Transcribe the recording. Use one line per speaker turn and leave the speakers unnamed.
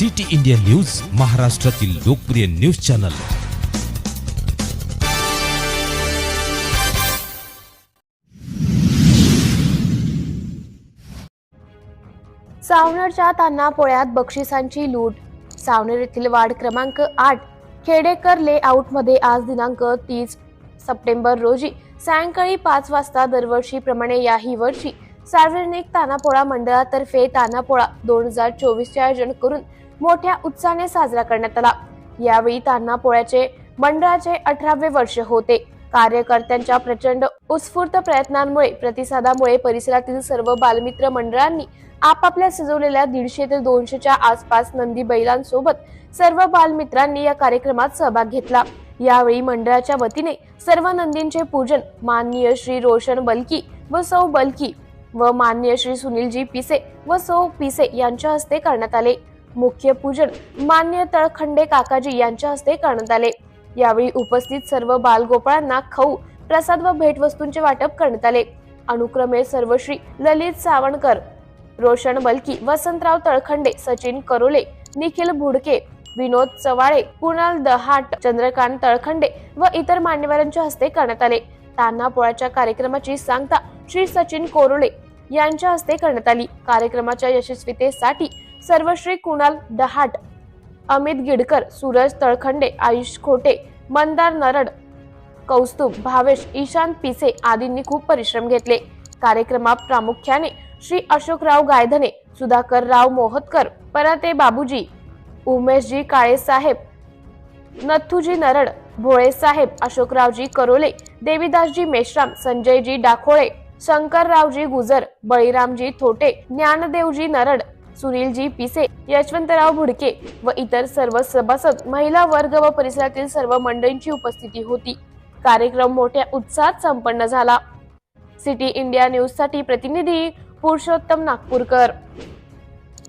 City India news महाराष्ट्रातील लोकप्रिय news channel.
सावनेरच्या तान्हा पोळ्यात बक्षिसांची लूट. सावनेर येथील वार्ड क्रमांक आठ खेडेकर लेआउटमध्ये आज दिनांक तीस सप्टेंबर रोजी सायंकाळी पाच वाजता दरवर्षीप्रमाणे याही वर्षी सार्वजनिक तानापोळा मंडळातर्फे तानापोळा दोन हजार चोवीसचे आयोजन करून मोठ्या उत्साहाने साजरा करण्यात आला. यावेळी तान्हापोळ्याचे मंडळाचे अठरावे वर्ष होते. कार्यकर्त्यांच्या प्रचंड उत्स्फूर्त प्रयत्नांमुळे प्रतिसादामुळे परिसरातील सर्व बालमित्र मंडळांनी आपापल्या सजवलेल्या दीडशे ते दोनशेच्या आसपास नंदी बैलांसोबत सर्व बालमित्रांनी या कार्यक्रमात सहभाग घेतला. यावेळी मंडळाच्या वतीने सर्व नंदींचे पूजन माननीय श्री रोशन बलकी व सौ बलकी व माननीय श्री सुनीलजी पिसे व सौ पिसे यांच्या हस्ते करण्यात आले. मुख्य पूजन मान्य तळखंडे काकाजी यांच्या हस्ते करण्यात आले. यावेळी उपस्थित सर्व बालगोपाळांना खाऊ प्रसाद व भेटवस्तूंचे वाटप करण्यात आले. अनुक्रमे सर्वश्री ललित सावणकर रोशन बलकी वसंतराव तळखंडे सचिन करोले निखिल भुडके विनोद चवाळे कुणाल दहाट चंद्रकांत तळखंडे व इतर मान्यवरांच्या हस्ते करण्यात आले. तान्हा पोळ्याच्या कार्यक्रमाची सांगता श्री सचिन कोरोळे यांच्या हस्ते करण्यात आली. कार्यक्रमाच्या यशस्वीतेसाठी सर्वश्री कुणाल डहाट अमित गिडकर सूरज तळखंडे आयुष खोटे मंदार नरड कौस्तुभ भावेश ईशांत पिसे आदींनी खूप परिश्रम घेतले. कार्यक्रमात प्रामुख्याने श्री अशोकराव गायधने सुधाकर राव मोहतकर पराते बाबूजी उमेशजी काळे साहेब नथुजी नरड भोळे साहेब अशोकरावजी करोले देवीदासजी मेश्राम संजयजी डाखोळे शंकररावजी गुजर बळीरामजी थोटे ज्ञानदेवजी नरड सुनीलजी पिसे यशवंतराव भुडके व इतर सर्व सभासद महिला वर्ग व परिसरातील सर्व मंडळींची उपस्थिती होती. कार्यक्रम मोठ्या उत्साहात संपन्न झाला. सिटी इंडिया न्यूजसाठी प्रतिनिधी पुरुषोत्तम नागपूरकर.